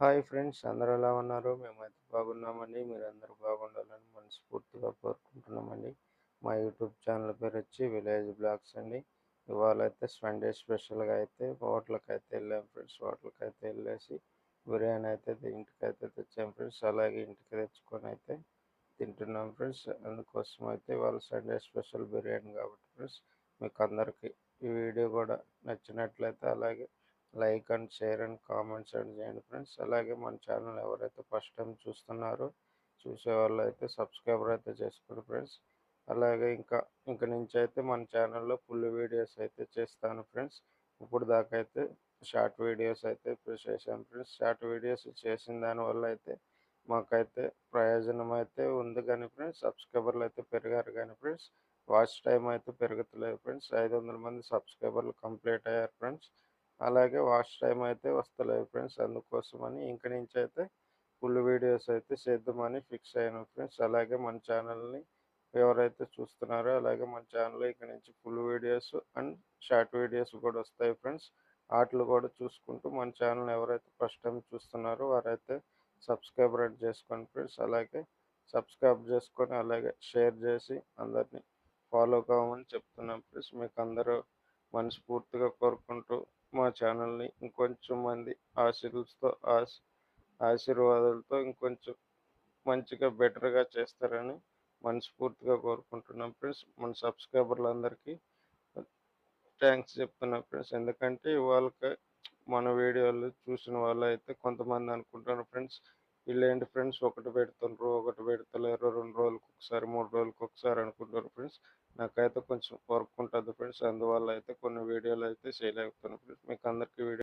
Hi friends అందరూ ఎలా ఉన్నారు? మేమైతే బాగున్నామండి. మీరందరూ బాగుండాలని మనస్ఫూర్తిగా కోరుకుంటున్నామండి. మా యూట్యూబ్ ఛానల్ పేరు వచ్చి విలేజ్ బ్లాగ్స్ అండి. ఇవాళ అయితే సండే స్పెషల్గా అయితే హోటల్కి అయితే వెళ్ళాం ఫ్రెండ్స్. హోటల్కి అయితే వెళ్ళేసి బిర్యానీ అయితే ఇంటికి అయితే తెచ్చాం ఫ్రెండ్స్. అలాగే ఇంటికి తెచ్చుకొని అయితే తింటున్నాం ఫ్రెండ్స్. అందుకోసం అయితే ఇవాళ సండే స్పెషల్ బిర్యానీ కాబట్టి ఫ్రెండ్స్ మీకు అందరికీ ఈ వీడియో కూడా నచ్చినట్లయితే అలాగే like and share and comments and చేయండి ఫ్రెండ్స్. అలాగే మన ఛానల్ ఎవరైతే ఫస్ట్ టైం చూస్తున్నారో చూసే వాళ్ళు అయితే సబ్స్క్రైబర్ అయితే చేసుకోండి ఫ్రెండ్స్. అలాగే ఇంకా ఇంక నుంచి అయితే మన ఛానల్లో ఫుల్ వీడియోస్ అయితే చేస్తాను ఫ్రెండ్స్. ఇప్పుడు దాకా అయితే షార్ట్ వీడియోస్ అయితే ఇప్పుడు చేశాను ఫ్రెండ్స్. షార్ట్ వీడియోస్ చేసిన దానివల్ల అయితే మాకైతే ప్రయోజనం అయితే ఉంది కానీ ఫ్రెండ్స్ సబ్స్క్రైబర్లు అయితే పెరిగారు కానీ ఫ్రెండ్స్ వాచ్ టైం అయితే పెరుగుతలేదు ఫ్రెండ్స్. ఐదు వందల మంది సబ్స్క్రైబర్లు కంప్లీట్ అయ్యారు ఫ్రెండ్స్. అలాగే వాచ్ టైం అయితే వస్తలేదు ఫ్రెండ్స్. అందుకోసమని ఇంక నుంచి అయితే ఫుల్ వీడియోస్ అయితే చేద్దామని ఫిక్స్ అయ్యాను ఫ్రెండ్స్. అలాగే మన ఛానల్ని ఎవరైతే చూస్తున్నారో అలాగే మన ఛానల్ ఇక నుంచి full videos and short videos కూడా వస్తాయి ఫ్రెండ్స్. వాటిలు కూడా చూసుకుంటూ మన ఛానల్ ఎవరైతే ఫస్ట్ టైం చూస్తున్నారో వారైతే సబ్స్క్రైబర్ యాడ్ చేసుకోండి ఫ్రెండ్స్. అలాగే సబ్స్క్రైబ్ చేసుకొని అలాగే షేర్ చేసి అందరినీ ఫాలో కావమని చెప్తున్నాం ఫ్రెండ్స్. మీకు అందరూ మనస్ఫూర్తిగా కోరుకుంటూ మా ఛానల్ని ఇంకొంచెం మంది ఆశీర్లతో ఆశ ఆశీర్వాదాలతో ఇంకొంచెం మంచిగా బెటర్గా చేస్తారని మనస్ఫూర్తిగా కోరుకుంటున్నాం ఫ్రెండ్స్. మన సబ్స్క్రైబర్లందరికీ థ్యాంక్స్ చెప్తున్నాం ఫ్రెండ్స్. ఎందుకంటే వాళ్ళకి మన వీడియోలు చూసిన వాళ్ళు అయితే కొంతమంది అనుకుంటారు ఫ్రెండ్స్. వీళ్ళేంటి ఫ్రెండ్స్ ఒకటి పెడుతుండ్రు ఒకటి పెడతలేరు రెండు రోజులకు ఒకసారి మూడు రోజులకు ఒకసారి అనుకుంటారు ఫ్రెండ్స్. నాకైతే కొంచెం వర్క్ ఉంటుంది ఫ్రెండ్స్. అందువల్ల అయితే కొన్ని వీడియోలు అయితే చేయలేకపోతున్నాను ఫ్రెండ్స్. మీకు అందరికీ వీడియో